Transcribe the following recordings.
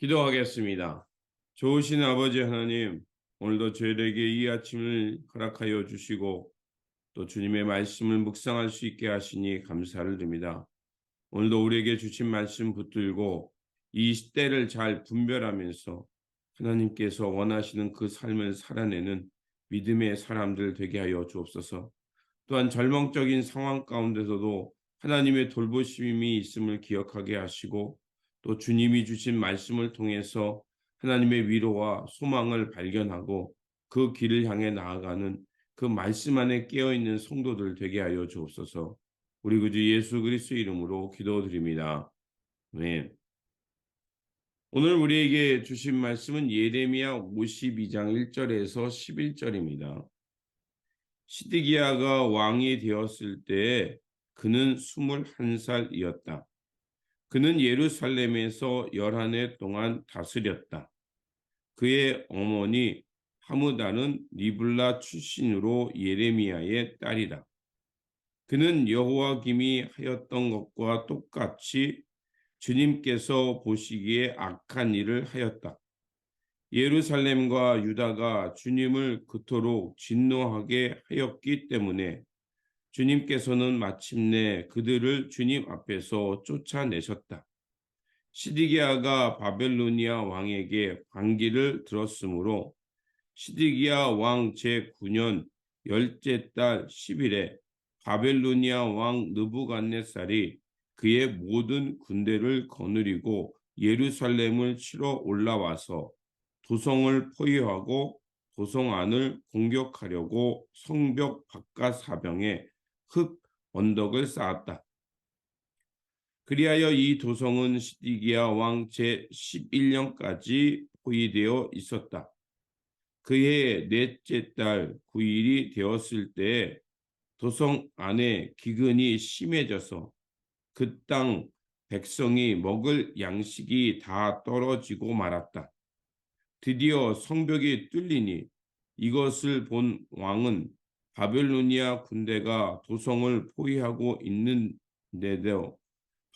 기도하겠습니다. 좋으신 아버지 하나님, 오늘도 저희에게 이 아침을 허락하여 주시고 또 주님의 말씀을 묵상할 수 있게 하시니 감사를 드립니다. 오늘도 우리에게 주신 말씀 붙들고 이 시대를 잘 분별하면서 하나님께서 원하시는 그 삶을 살아내는 믿음의 사람들 되게 하여 주옵소서. 또한 절망적인 상황 가운데서도 하나님의 돌보심이 있음을 기억하게 하시고 또 주님이 주신 말씀을 통해서 하나님의 위로와 소망을 발견하고 그 길을 향해 나아가는 그 말씀 안에 깨어 있는 성도들 되게 하여 주옵소서. 우리 구주 예수 그리스도 이름으로 기도드립니다. 네. 오늘 우리에게 주신 말씀은 예레미야 52장 1절에서 11절입니다. 시드기야가 왕이 되었을 때 그는 21살이었다. 그는 예루살렘에서 열한 해 동안 다스렸다. 그의 어머니 하무다는 리블라 출신으로 예레미야의 딸이다. 그는 여호와김이 하였던 것과 똑같이 주님께서 보시기에 악한 일을 하였다. 예루살렘과 유다가 주님을 그토록 진노하게 하였기 때문에 주님께서는 마침내 그들을 주님 앞에서 쫓아내셨다. 시디기야가 바벨로니아 왕에게 반기를 들었으므로 시디기야 왕 제9년 열째 달 10일에 바벨로니아 왕 느부갓네살이 그의 모든 군대를 거느리고 예루살렘을 치러 올라와서 도성을 포위하고 도성 안을 공격하려고 성벽 바깥 사병에 흙 언덕을 쌓았다. 그리하여 이 도성은 시디기야 왕 제11년까지 포위되어 있었다. 그해 넷째 달 9일이 되었을 때 도성 안에 기근이 심해져서 그 땅 백성이 먹을 양식이 다 떨어지고 말았다. 드디어 성벽이 뚫리니 이것을 본 왕은 바벨로니아 군대가 도성을 포위하고 있는데도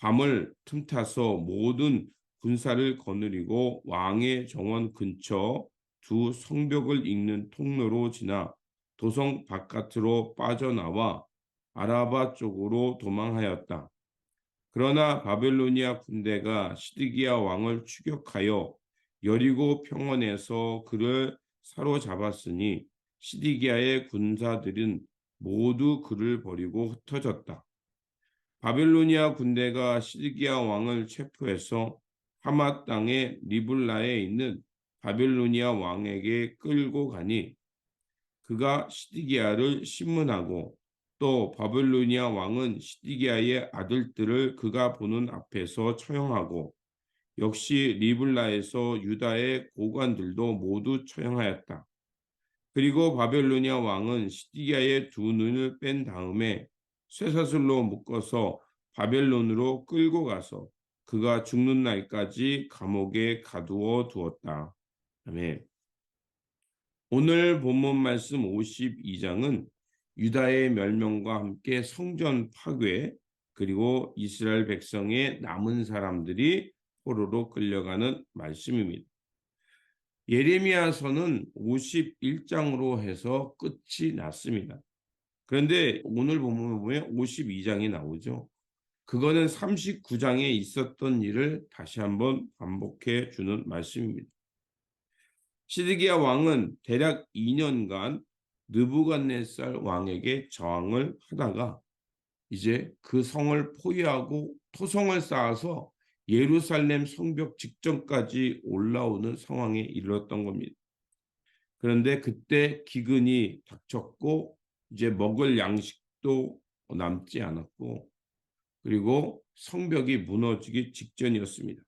밤을 틈타서 모든 군사를 거느리고 왕의 정원 근처 두 성벽을 잇는 통로로 지나 도성 바깥으로 빠져나와 아라바 쪽으로 도망하였다. 그러나 바벨로니아 군대가 시드기야 왕을 추격하여 여리고 평원에서 그를 사로잡았으니 시디기아의 군사들은 모두 그를 버리고 흩어졌다. 바벨로니아 군대가 시디기아 왕을 체포해서 하마 땅의 리블라에 있는 바벨로니아 왕에게 끌고 가니 그가 시디기아를 신문하고 또 바벨로니아 왕은 시디기아의 아들들을 그가 보는 앞에서 처형하고 역시 리블라에서 유다의 고관들도 모두 처형하였다. 그리고 바벨로니아 왕은 시디기야의 두 눈을 뺀 다음에 쇠사슬로 묶어서 바벨론으로 끌고 가서 그가 죽는 날까지 감옥에 가두어 두었다. 아멘. 오늘 본문 말씀 52장은 유다의 멸망과 함께 성전 파괴 그리고 이스라엘 백성의 남은 사람들이 포로로 끌려가는 말씀입니다. 예레미야서는 51장으로 해서 끝이 났습니다. 그런데 오늘 본문에 보면 52장이 나오죠. 그거는 39장에 있었던 일을 다시 한번 반복해 주는 말씀입니다. 시드기야 왕은 대략 2년간 느부갓네살 왕에게 저항을 하다가 이제 그 성을 포위하고 토성을 쌓아서 예루살렘 성벽 직전까지 올라오는 상황에 이르렀던 겁니다. 그런데 그때 기근이 닥쳤고 이제 먹을 양식도 남지 않았고 그리고 성벽이 무너지기 직전이었습니다.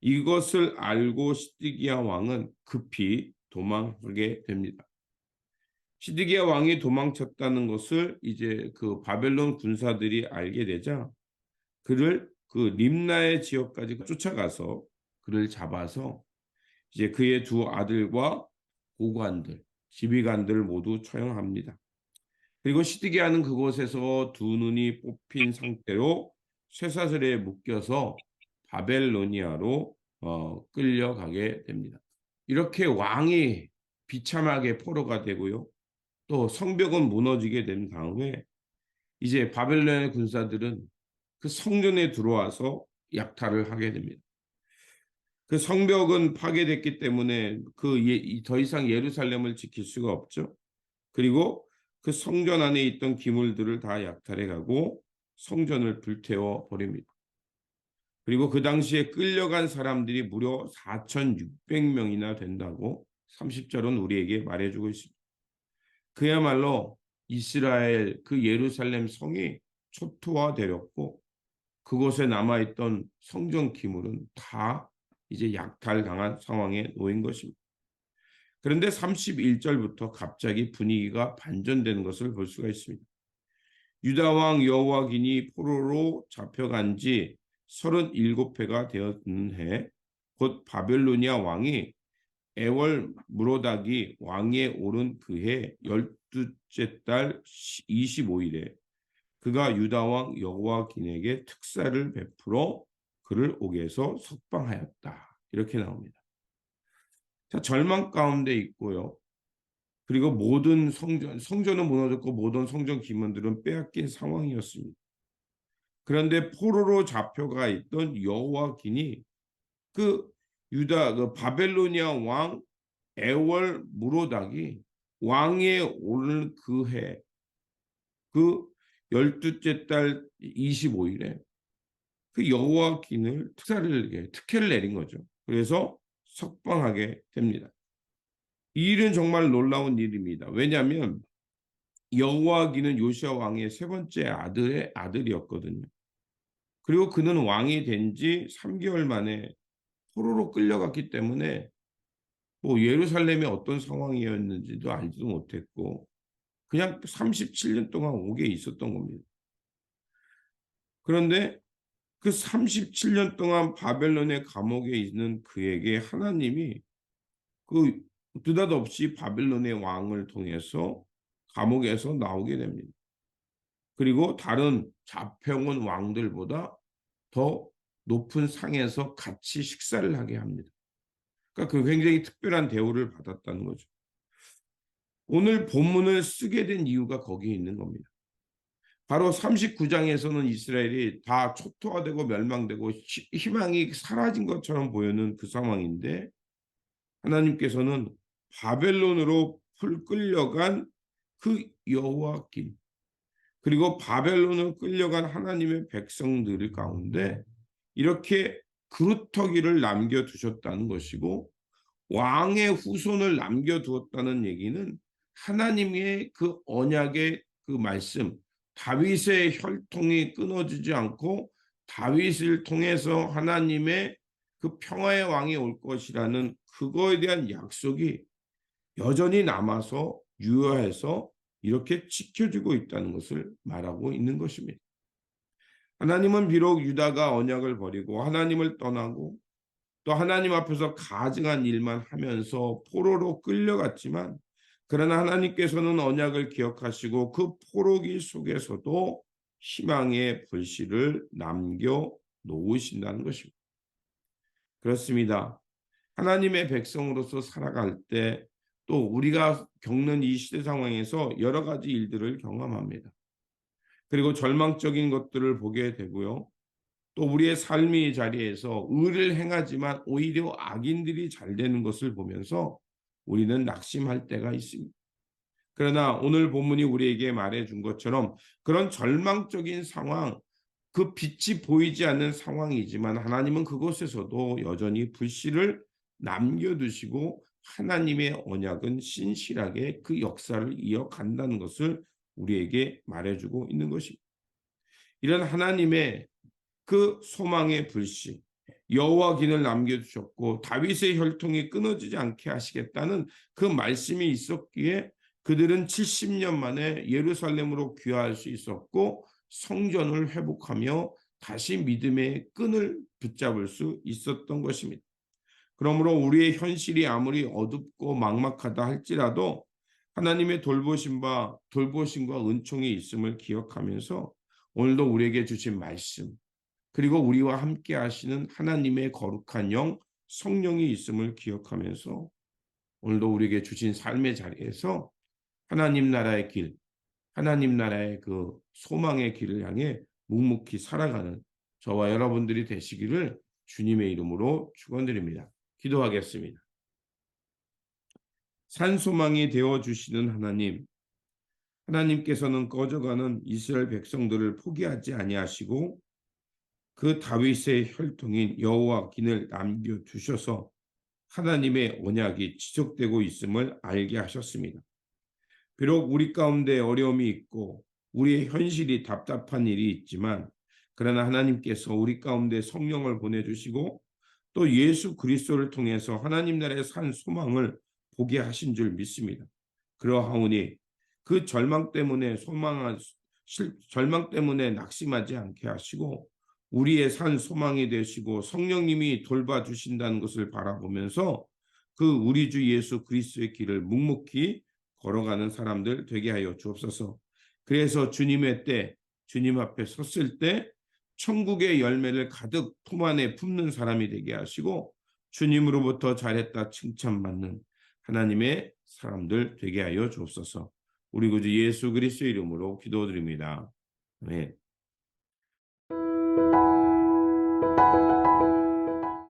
이것을 알고 시드기야 왕은 급히 도망하게 됩니다. 시드기야 왕이 도망쳤다는 것을 이제 그 바벨론 군사들이 알게 되자 그를 그 림나의 지역까지 쫓아가서 그를 잡아서 이제 그의 두 아들과 고관들, 지휘관들 모두 처형합니다. 그리고 시드기야는 그곳에서 두 눈이 뽑힌 상태로 쇠사슬에 묶여서 바벨로니아로 어, 끌려가게 됩니다. 이렇게 왕이 비참하게 포로가 되고요. 또 성벽은 무너지게 된 다음에 이제 바벨론의 군사들은 그 성전에 들어와서 약탈을 하게 됩니다. 그 성벽은 파괴됐기 때문에 그 더 이상 예루살렘을 지킬 수가 없죠. 그리고 그 성전 안에 있던 기물들을 다 약탈해 가고 성전을 불태워 버립니다. 그리고 그 당시에 끌려간 사람들이 무려 4,600명이나 된다고 30절은 우리에게 말해주고 있습니다. 그야말로 이스라엘 그 예루살렘 성이 초토화되었고 그곳에 남아있던 성전 기물은 다 이제 약탈 당한 상황에 놓인 것입니다. 그런데 31절부터 갑자기 분위기가 반전되는 것을 볼 수가 있습니다. 유다 왕 여호와긴이 포로로 잡혀간 지 37회가 되었는 해, 곧 바벨로니아 왕이 애월 무로닥이 왕위에 오른 그해 열두째 달 25일에 그가 유다 왕 여호와긴에게 특사를 베풀어 그를 옥에서 석방하였다. 이렇게 나옵니다. 자, 절망 가운데 있고요. 그리고 모든 성전, 성전은 무너졌고 모든 성전 기문들은 빼앗긴 상황이었습니다. 그런데 포로로 잡혀가 있던 여호와긴이 그 유다 그 바벨로니아 왕 에월 무로닥이 왕에 오른 그 해, 그 열두째 달 25일에 그 여호와긴을 특사를 특혜를 내린 거죠. 그래서 석방하게 됩니다. 이 일은 정말 놀라운 일입니다. 왜냐하면 여호와긴은 요시아 왕의 세 번째 아들의 아들이었거든요. 그리고 그는 왕이 된 지 3개월 만에 포로로 끌려갔기 때문에 뭐 예루살렘이 어떤 상황이었는지도 알지도 못했고 그냥 37년 동안 옥에 있었던 겁니다. 그런데 그 37년 동안 바벨론의 감옥에 있는 그에게 하나님이 그 느닷없이 바벨론의 왕을 통해서 감옥에서 나오게 됩니다. 그리고 다른 잡혀온 왕들보다 더 높은 상에서 같이 식사를 하게 합니다. 그러니까 그 굉장히 특별한 대우를 받았다는 거죠. 오늘 본문을 쓰게 된 이유가 거기에 있는 겁니다. 바로 39장에서는 이스라엘이 다 초토화되고 멸망되고 희망이 사라진 것처럼 보이는 그 상황인데 하나님께서는 바벨론으로 풀 끌려간 그 여호와김 그리고 바벨론으로 끌려간 하나님의 백성들 가운데 이렇게 그루터기를 남겨두셨다는 것이고 왕의 후손을 남겨두었다는 얘기는 하나님의 그 언약의 그 말씀 다윗의 혈통이 끊어지지 않고 다윗을 통해서 하나님의 그 평화의 왕이 올 것이라는 그거에 대한 약속이 여전히 남아서 유효해서 이렇게 지켜지고 있다는 것을 말하고 있는 것입니다. 하나님은 비록 유다가 언약을 버리고 하나님을 떠나고 또 하나님 앞에서 가증한 일만 하면서 포로로 끌려갔지만 그러나 하나님께서는 언약을 기억하시고 그 포로기 속에서도 희망의 불씨를 남겨 놓으신다는 것입니다. 그렇습니다. 하나님의 백성으로서 살아갈 때 또 우리가 겪는 이 시대 상황에서 여러 가지 일들을 경험합니다. 그리고 절망적인 것들을 보게 되고요. 또 우리의 삶의 자리에서 의를 행하지만 오히려 악인들이 잘 되는 것을 보면서 우리는 낙심할 때가 있습니다. 그러나 오늘 본문이 우리에게 말해 준 것처럼 그런 절망적인 상황, 그 빛이 보이지 않는 상황이지만 하나님은 그곳에서도 여전히 불씨를 남겨두시고 하나님의 언약은 신실하게 그 역사를 이어간다는 것을 우리에게 말해주고 있는 것입니다. 이런 하나님의 그 소망의 불씨, 여호와 긴을 남겨주셨고 다윗의 혈통이 끊어지지 않게 하시겠다는 그 말씀이 있었기에 그들은 70년 만에 예루살렘으로 귀화할 수 있었고 성전을 회복하며 다시 믿음의 끈을 붙잡을 수 있었던 것입니다. 그러므로 우리의 현실이 아무리 어둡고 막막하다 할지라도 하나님의 돌보심과 돌보심과 은총이 있음을 기억하면서 오늘도 우리에게 주신 말씀 그리고 우리와 함께 하시는 하나님의 거룩한 영 성령이 있음을 기억하면서 오늘도 우리에게 주신 삶의 자리에서 하나님 나라의 길, 하나님 나라의 그 소망의 길을 향해 묵묵히 살아가는 저와 여러분들이 되시기를 주님의 이름으로 축원드립니다. 기도하겠습니다. 산소망이 되어 주시는 하나님, 하나님께서는 꺼져가는 이스라엘 백성들을 포기하지 아니하시고 그 다윗의 혈통인 여호와 긴을 남겨 두셔서 하나님의 언약이 지속되고 있음을 알게 하셨습니다. 비록 우리 가운데 어려움이 있고 우리의 현실이 답답한 일이 있지만 그러나 하나님께서 우리 가운데 성령을 보내주시고 또 예수 그리스도를 통해서 하나님 나라의 산 소망을 보게 하신 줄 믿습니다. 그러하오니 그 절망 때문에 소망한 절망 때문에 낙심하지 않게 하시고 우리의 산 소망이 되시고 성령님이 돌봐주신다는 것을 바라보면서 그 우리 주 예수 그리스도의 길을 묵묵히 걸어가는 사람들 되게 하여 주옵소서. 그래서 주님의 때, 주님 앞에 섰을 때 천국의 열매를 가득 품 안에 품는 사람이 되게 하시고 주님으로부터 잘했다 칭찬받는 하나님의 사람들 되게 하여 주옵소서. 우리 구주 예수 그리스도 이름으로 기도드립니다. 아멘.